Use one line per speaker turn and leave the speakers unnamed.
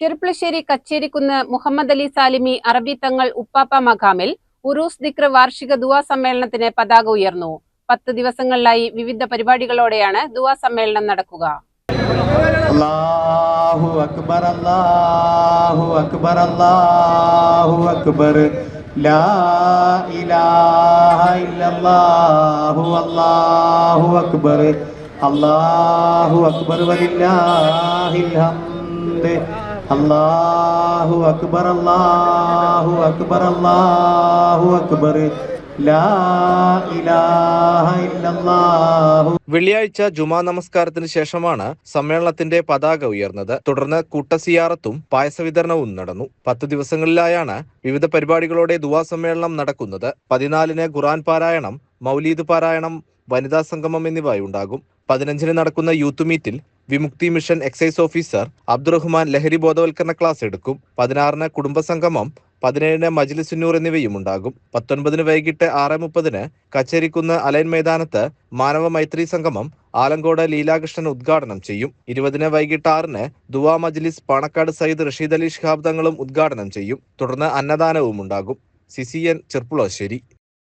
ചെറുപ്പളശ്ശേരി കച്ചേരിക്കുന്ന് മുഹമ്മദ് അലി സാലിമി അറബി തങ്ങൾ ഉപ്പാപ്പ മഖാമിൽ ഉറൂസ് ദിക്ർ വാർഷിക ദുവാ സമ്മേളനത്തിന് പതാക ഉയർന്നു. പത്ത് ദിവസങ്ങളിലായി വിവിധ പരിപാടികളോടെയാണ് ദുവാ സമ്മേളനം നടക്കുക.
അല്ലാഹു അക്ബർ അല്ലാഹു അക്ബർ അല്ലാഹു അക്ബർ. ലാ ഇലാഹ ഇല്ലല്ലാഹു അല്ലാഹു അക്ബർ. അല്ലാഹു അക്ബർ വലില്ലാഹിൽ ഹംദ്. അല്ലാഹു അക്ബർ അല്ലാഹു അക്ബർ അല്ലാഹു അക്ബർ.
വെള്ളിയാഴ്ച ജുമാ നമസ്കാരത്തിന് ശേഷമാണ് സമ്മേളനത്തിന്റെ പതാക ഉയർന്നത്. തുടർന്ന് കൂട്ടസിയാറത്തും പായസ വിതരണവും നടന്നു. പത്ത് ദിവസങ്ങളിലായാണ് വിവിധ പരിപാടികളോടെ ദുവാ സമ്മേളനം നടക്കുന്നത്. പതിനാലിന് ഖുറാൻ പാരായണം മൗലീദ് പാരായണം വനിതാ സംഗമം എന്നിവ ഉണ്ടാകും പതിനഞ്ചിന് നടക്കുന്ന യൂത്ത് മീറ്റിൽ Vimukthi mission excise officer Abdurahman ലഹരി ബോധവൽക്കരണ ക്ലാസ് എടുക്കും. പതിനാറിന് കുടുംബസംഗമം പതിനേഴിന് മജ്ലിസുന്നൂർ എന്നിവയും ഉണ്ടാകും. പത്തൊൻപതിന് വൈകിട്ട് ആറ് മുപ്പതിന് കച്ചേരിക്കുന്ന് അലൈൻ മൈതാനത്ത് മാനവ മൈത്രി സംഗമം ആലങ്കോട് ലീലാകൃഷ്ണൻ ഉദ്ഘാടനം ചെയ്യും. ഇരുപതിന് വൈകിട്ട് ആറിന് ദുവാ മജ്ലിസ് പാണക്കാട് സയ്യിദ് റഷീദ് അലി ഷിഹാബ് തങ്ങളും ഉദ്ഘാടനം ചെയ്യും. തുടർന്ന് അന്നദാനവും ഉണ്ടാകും. സിസിയൻ ചെർപ്പുളശ്ശേരി.